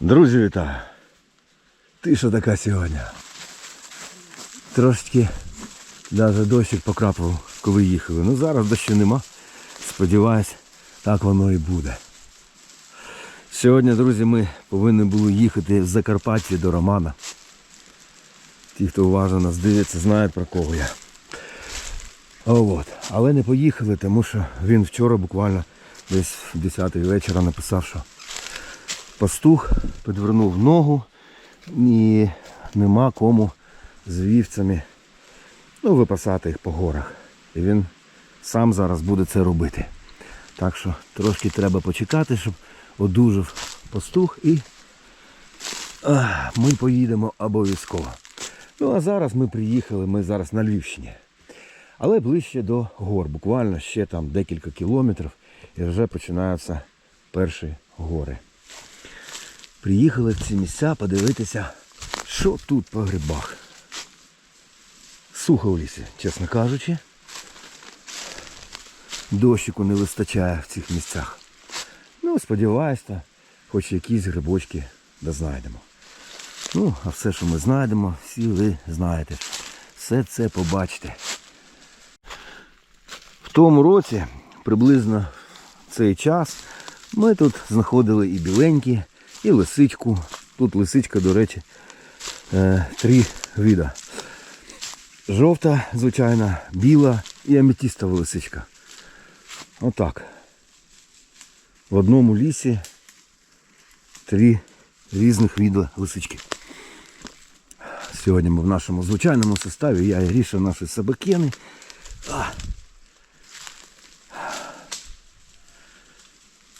Друзі, вітаю! Тиша така сьогодні. Трошечки навіть дощик покрапав, коли їхали. Ну зараз дощу нема. Сподіваюсь, так воно і буде. Сьогодні, друзі, ми повинні були їхати з Закарпаття до Романа. Ті, хто уважно нас дивиться, знають про кого я. О, от. Але не поїхали, тому що він вчора буквально десь в 10 вечора написав, що пастух підвернув ногу і нема кому з вівцями ну, випасати їх по горах. І він сам зараз буде це робити. Так що трошки треба почекати, щоб одужав пастух і а, ми поїдемо обов'язково. Ну а зараз ми приїхали, ми зараз на Львівщині. Але ближче до гор, буквально ще там декілька кілометрів і вже починаються перші гори. Приїхали в ці місця подивитися, що тут по грибах. Сухо в лісі, чесно кажучи. Дощику не вистачає в цих місцях. Ну, сподіваюся, хоч якісь грибочки дознайдемо. Ну, а все, що ми знайдемо, всі ви знаєте. Все це побачите. В тому році, приблизно в цей час, ми тут знаходили і біленькі, і лисичку. Тут лисичка, до речі, е, три вида. Жовта, звичайна, біла і аметістова лисичка. Отак. В одному лісі три різних вида лисички. Сьогодні ми в нашому звичайному составі, я і Гріша наші собакени.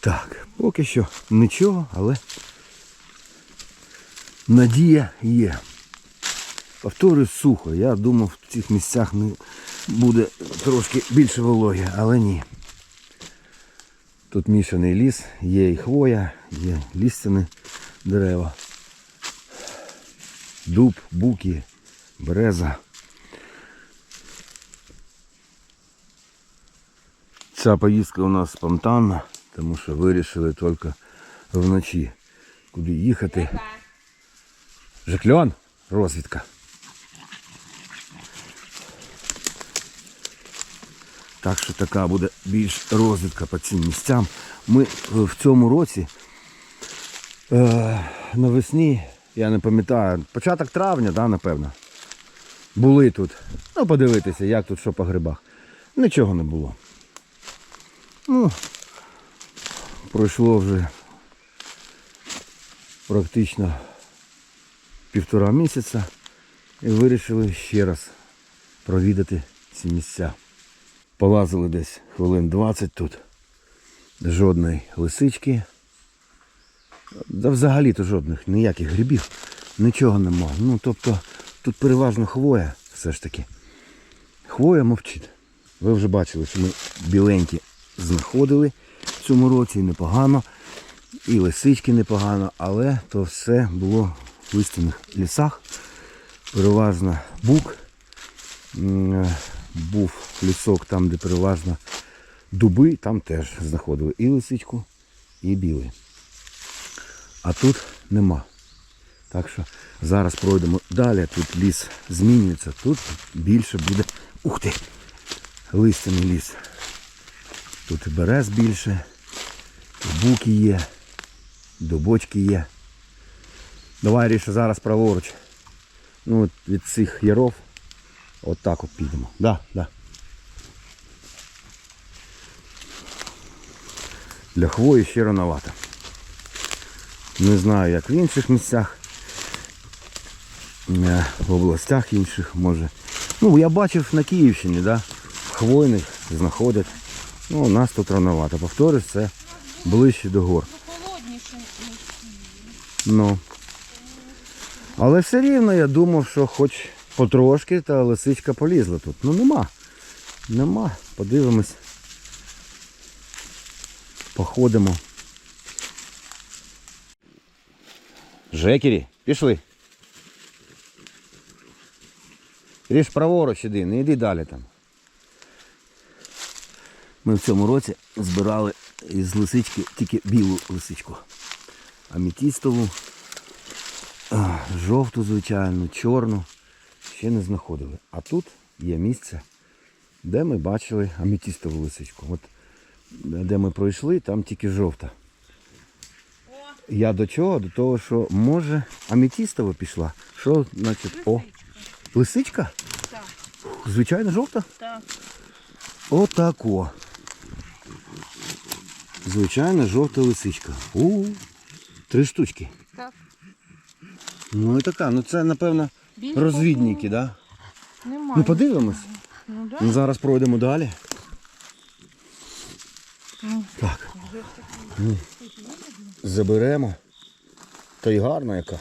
Так, поки що нічого, але надія є. Повторюю, сухо. Я думав, в цих місцях буде трошки більше вологи, але ні. Тут мішаний ліс, є і хвоя, є лістяні дерева. Дуб, буки, береза. Ця поїздка у нас спонтанна, тому що вирішили тільки вночі, куди їхати. Жекльон, розвідка. Так що така буде більш розвідка по цим місцям. Ми в цьому році е, навесні, я не пам'ятаю, початок травня, да, напевно. Були тут. Ну, подивитися, як тут що по грибах. Нічого не було. Ну, пройшло вже практично півтора місяця і вирішили ще раз провідати ці місця. Полазили десь хвилин 20 тут. Жодної лисички. Да взагалі то жодних ніяких грибів. Нічого нема. Ну тобто тут переважно хвоя все ж таки. Хвоя мовчить. Ви вже бачили, що ми біленькі знаходили цьому році і непогано. І лисички непогано, але то все було в листяних лісах. Переважно бук. Е, Був лісок там, де переважно дуби, там теж знаходили і лисичку, і білий. А тут нема. Так що зараз пройдемо далі. Тут ліс змінюється, тут більше буде. Ух ти! Листяний ліс. Тут і берез більше, буки є, дубочки є. Давай Ріша, зараз праворуч. Ну, от від цих яров от от підемо. Да, да. Для хвої ще рановато. Не знаю, як в інших місцях, е, в областях інших може. Ну, я бачив на Київщині, да, хвойних знаходять. Ну, у нас тут рановато. Повторюсь, це ближче до гор. Холодніше, Ну. Але все рівно я думав, що хоч потрошки та лисичка полізла тут. Ну нема. Нема. Подивимось. Походимо. Жекері, пішли. Ріж праворуч іди, не йди далі там. Ми в цьому році збирали із лисички тільки білу лисичку. амітістову, жовту, звичайну, чорну. Ще не знаходили. А тут є місце, де ми бачили амітістову лисичку. От де ми пройшли, там тільки жовта. Я до чого? До того, що може амітістова пішла. Що значить? О, лисичка? Так. Звичайно, жовта? Так. Отако. Звичайна жовта лисичка. У, три штучки. Так. Ну і така, ну це напевно Біль розвідники, так? Да? Немає. Ну подивимось. Ну, да. Ну, зараз пройдемо далі. Ну. Так. Ну, Заберемо. Та й гарна яка.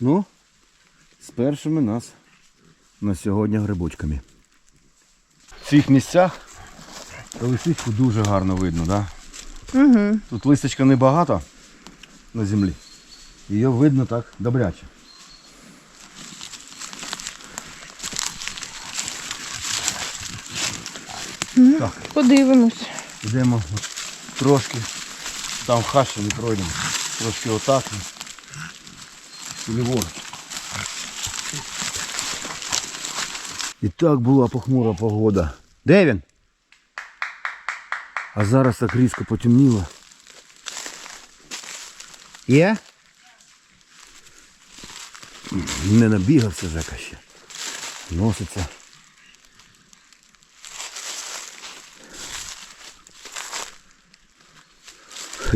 Ну, з першими нас на сьогодні грибочками. В цих місцях лисичку дуже гарно видно. Да? Угу. Тут листочка небагато на землі. Її видно так добряче. Так, Подивимось. йдемо от трошки. Там в не пройдемо. Трошки отак. І ліворуч. І так була похмура погода. Де він? А зараз так різко потемніло. Є? Не набігався Жека ще. Носиться.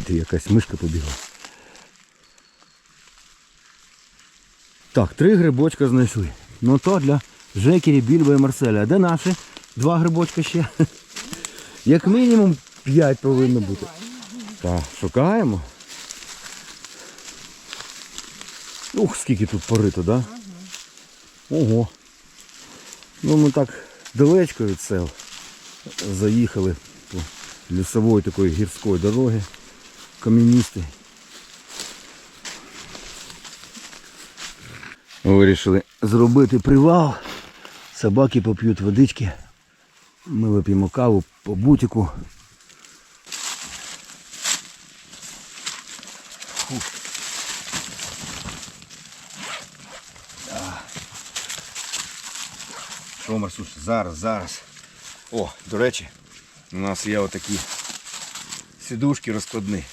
Ти якась мишка побігла. Так, три грибочка знайшли. Ну то для Жекері, Більбо і Марселя. А де наші? Два грибочка ще. Як мінімум п'ять повинно бути. Так, шукаємо. Ух, скільки тут порито, да? Ого. Ну ми так далечко від сел заїхали по лісової такої гірської дороги. Кам'яністи. Вирішили зробити привал. Собаки поп'ють водички. Ми вип'ємо каву по бутику. Що, Марсуш, зараз, зараз. О, до речі, у нас є отакі сідушки розкладні.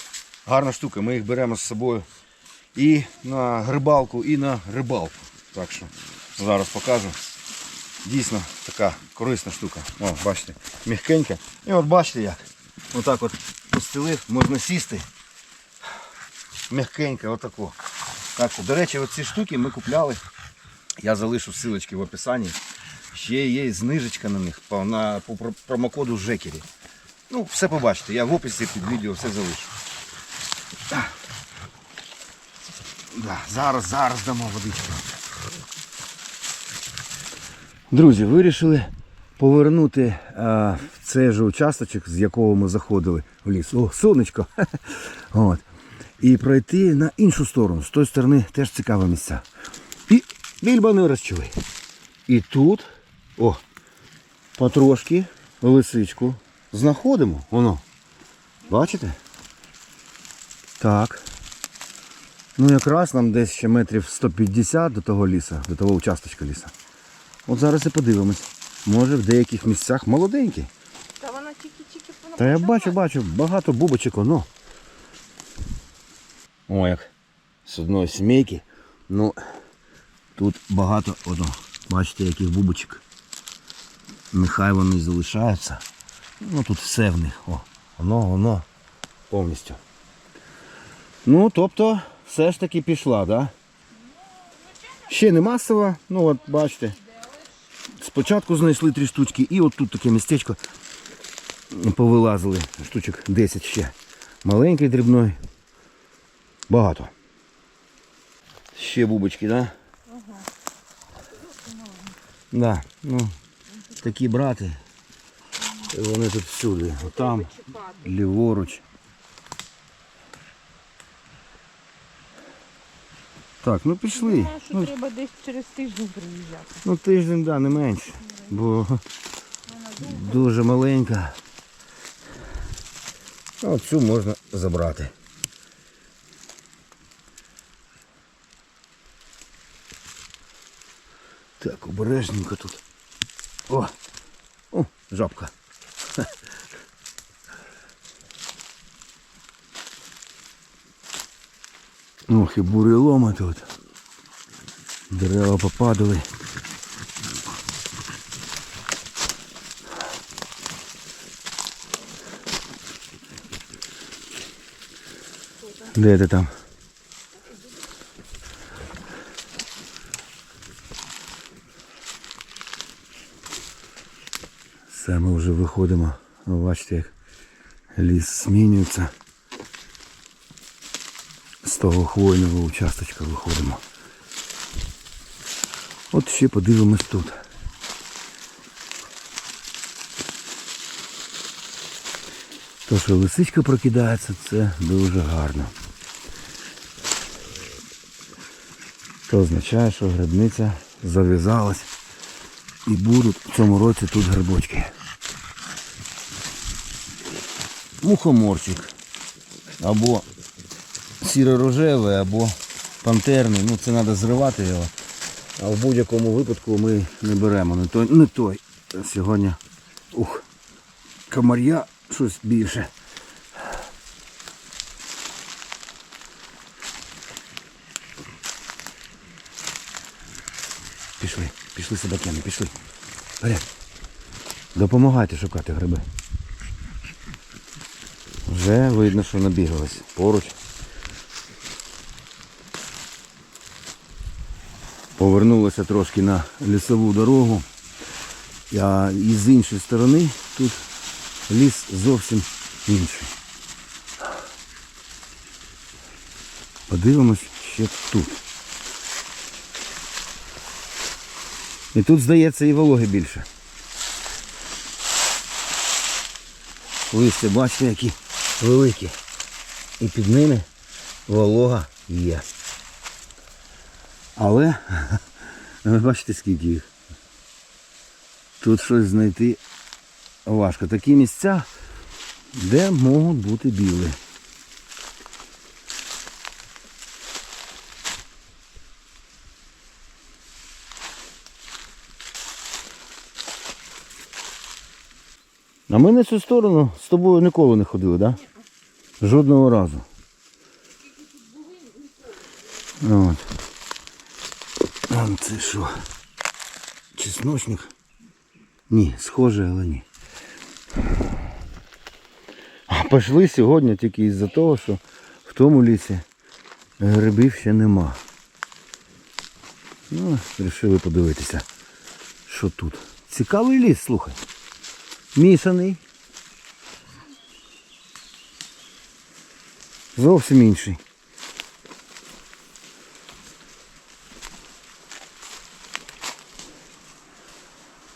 Гарна штука, ми їх беремо з собою і на грибалку, і на рибалку. Так що зараз покажу. Дійсно така корисна штука. О, бачите, м'ягкенька. І от бачите як. Отак от постелив, можна сісти. М'ягкенька, отако. Так до речі, оці штуки ми купляли. Я залишу ссылочки в описанні. Ще є знижечка на них по, на, по промокоду Жекері. Ну, все побачите, я в описі під відео все залишу. Да, зараз, зараз дамо водичку. Друзі, вирішили повернути а, в цей же участочок, з якого ми заходили в ліс. О, сонечко. От. І пройти на іншу сторону. З тої сторони теж цікаве місця. І більба не розчули. І тут, о, потрошки лисичку знаходимо. Воно. Бачите? Так. Ну якраз нам десь ще метрів 150 до того ліса, до того участочка ліса. От зараз і подивимось. Може в деяких місцях молоденькі. Та вона тільки-тільки вона Та я бачу, бачу, багато бубочок воно. О, як з одної сімейки. Ну, тут багато воно. Бачите, яких бубочок. Нехай вони залишаються. Ну тут все в них. О, воно, воно повністю. Ну, тобто, все ж таки пішла, так? Да? Ще не масово, ну от бачите. Спочатку знайшли три штучки і от тут таке містечко повилазили штучок 10 ще. Маленький дрібной. Багато. Ще бубочки, да? Ага. Да, ну, такі брати. Вони тут всюди. Отам, ліворуч. Так, ну пішли. Думаю, що Ну, треба десь через тиждень приїжджати. Ну тиждень, да, не менше. Бо дуже маленька. А оцю можна забрати. Так, обережненько тут. О! О, жабка. Ох, і буреломи тут. Дерева попадали. Де ти там? Все, ми вже виходимо. Бачите, як ліс змінюється. З того хвойного участочка виходимо. От ще подивимось тут. То, що лисичка прокидається, це дуже гарно. Це означає, що грибниця зав'язалась і будуть в цьому році тут грибочки. Мухоморчик. Або сіро-рожевий, або пантерний. Ну це треба зривати його. А в будь-якому випадку ми не беремо. Не той, не той. Сьогодні ух, комар'я щось більше. Пішли, пішли собакени, пішли. Вперед. Допомагайте шукати гриби. Вже видно, що набігались поруч. Повернулося трошки на лісову дорогу. А і з іншої сторони тут ліс зовсім інший. Подивимось ще тут. І тут, здається, і вологи більше. Листя, бачите, які великі. І під ними волога є. Але, ви бачите, скільки їх. Тут щось знайти важко. Такі місця, де можуть бути біли. А ми на цю сторону з тобою ніколи не ходили, так? Да? Жодного разу. От. А це що? Чесночник? Ні, схоже, але ні. А пішли сьогодні тільки із-за того, що в тому лісі грибів ще нема. Ну, вирішили подивитися, що тут. Цікавий ліс, слухай. Мішаний. Зовсім інший.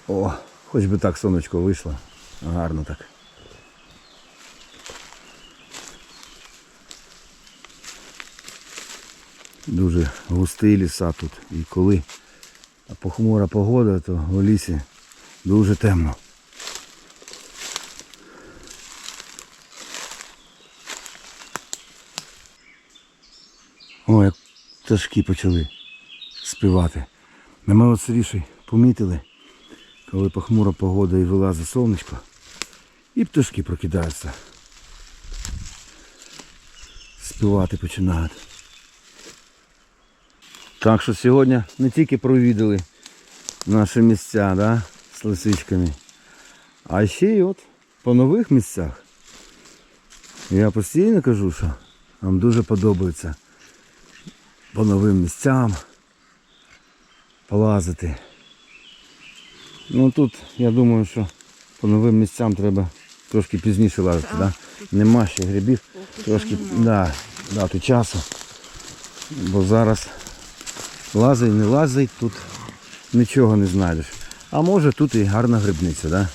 О, хоч би так сонечко вийшло. Гарно так. Дуже густий ліса тут. І коли похмура погода, то в лісі дуже темно. О, як пташки почали співати. На мене сиріший помітили, коли похмура погода і вилазить сонечко, і пташки прокидаються. Співати починають. Так що сьогодні не тільки провідали наші місця да, з лисичками, а ще й от по нових місцях. Я постійно кажу, що нам дуже подобається по новим місцям полазити. Ну тут я думаю, що по новим місцям треба трошки пізніше лазити, да? Нема ще грибів, трошки що да, дати часу. Бо зараз лазай, не лазай, тут нічого не знайдеш. А може тут і гарна грибниця, да?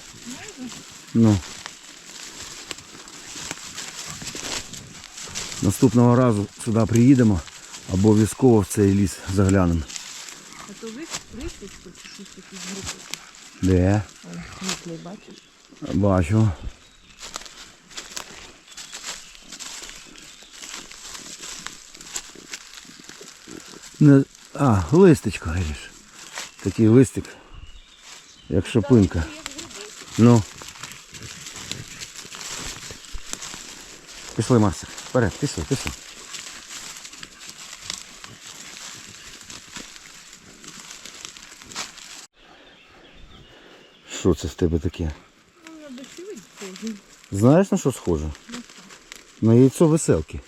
Ну. Наступного разу сюди приїдемо, обов'язково в цей ліс заглянемо. А то вис- висвітло чи щось якісь групи. Де? Світлий бачиш? Бачу. Не... А, листечко гріш. Такий листик, як шопинка. Ну. Пішли, Марсик. Вперед, пішли, пішли. Що це з тебе таке? Ну, схожий. Знаєш на що схоже? На яйцо веселки.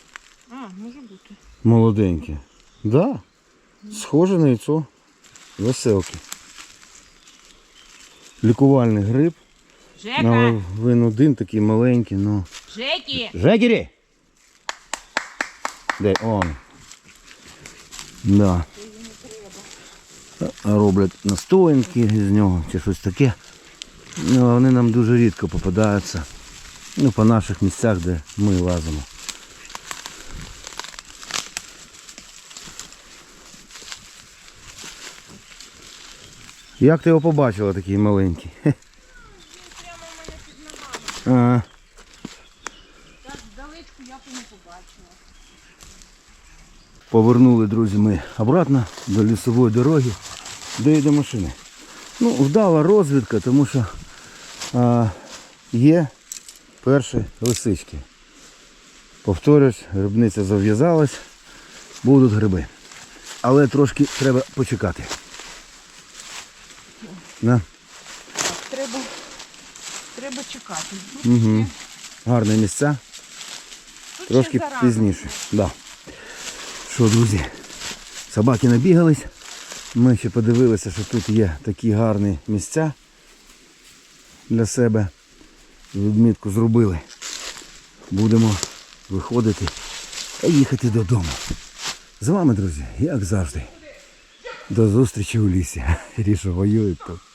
А, може бути. Молоденьке. Да. Схоже на яйцо веселки. Лікувальний гриб. Але він один такий маленький, ну. Жекі! Жегірі! Де он? Да. Роблять настоянки з нього чи щось таке. Ну, вони нам дуже рідко попадаються. Ну, по наших місцях, де ми лазимо. Як ти його побачила такий маленький? Хе. Прямо в мене під ногами. А, Так здалечку я не побачила. Повернули, друзі, ми обратно до лісової дороги, де йде машини. Ну, вдала розвідка, тому що є перші лисички. Повторюсь, грибниця зав'язалась, будуть гриби. Але трошки треба почекати. Да? Так, треба, треба чекати. Угу. Гарні місця. тут Трошки пізніше. Да. Що, друзі, собаки набігались. Ми ще подивилися, що тут є такі гарні місця для себе. Відмітку зробили. Будемо виходити та їхати додому. З вами, друзі, як завжди. До зустрічі у лісі. Ріша воює тут.